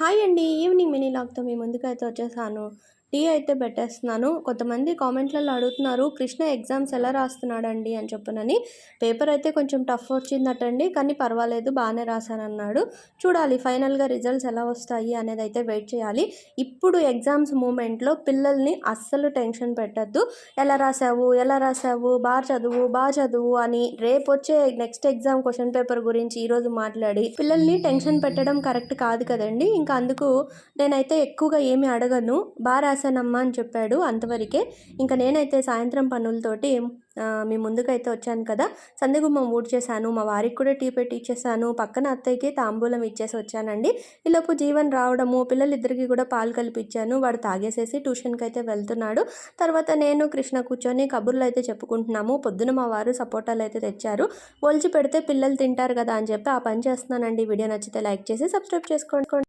Hi అండి evening mini లాక్తో మీ ముందుకైతే వచ్చేసాను. టీ అయితే పెట్టేస్తున్నాను. కొంతమంది కామెంట్లలో అడుగుతున్నారు కృష్ణ ఎగ్జామ్స్ ఎలా రాస్తున్నాడండి? అని చెప్పనని. పేపర్ అయితే కొంచెం టఫ్ వచ్చిందటండి కానీ పర్వాలేదు బాగానే రాశానన్నాడు. చూడాలి ఫైనల్గా రిజల్ట్స్ ఎలా వస్తాయి అనేది అయితే వెయిట్ చేయాలి. ఇప్పుడు ఎగ్జామ్స్ మూమెంట్లో పిల్లల్ని అస్సలు టెన్షన్ పెట్టద్దు. ఎలా రాసావు ఎలా రాసావు బాగా చదువు బాగా చదువు అని రేపు వచ్చే నెక్స్ట్ ఎగ్జామ్ క్వశ్చన్ పేపర్ గురించి ఈరోజు మాట్లాడి పిల్లల్ని టెన్షన్ పెట్టడం కరెక్ట్ కాదు కదండి. ఇంకా అందుకు నేనైతే ఎక్కువగా ఏమి అడగను. బాగా రాశానమ్మా అని చెప్పాడు అంతవరకే. ఇంకా నేనైతే సాయంత్రం పనులతోటి మీ ముందుకైతే వచ్చాను కదా. సందిగుమ్మం ఊడ్ చేశాను మా వారికి కూడా టీ పెట్టి ఇచ్చేసాను పక్కన అత్తయ్యకి తాంబూలం ఇచ్చేసి వచ్చానండి. ఈలోపు జీవన్ రావడము పిల్లలిద్దరికి కూడా పాలు కలిపిచ్చాను వాడు తాగేసేసి ట్యూషన్కి అయితే వెళ్తున్నాడు. తర్వాత నేను కృష్ణ కూర్చొని కబుర్లు అయితే చెప్పుకుంటున్నాము. పొద్దున మా వారు సపోటాలు అయితే తెచ్చారు. ఒలిచి పెడితే పిల్లలు తింటారు కదా అని చెప్పి ఆ పని చేస్తున్నానండి. వీడియో నచ్చితే లైక్ చేసి సబ్స్క్రైబ్ చేసుకోండి.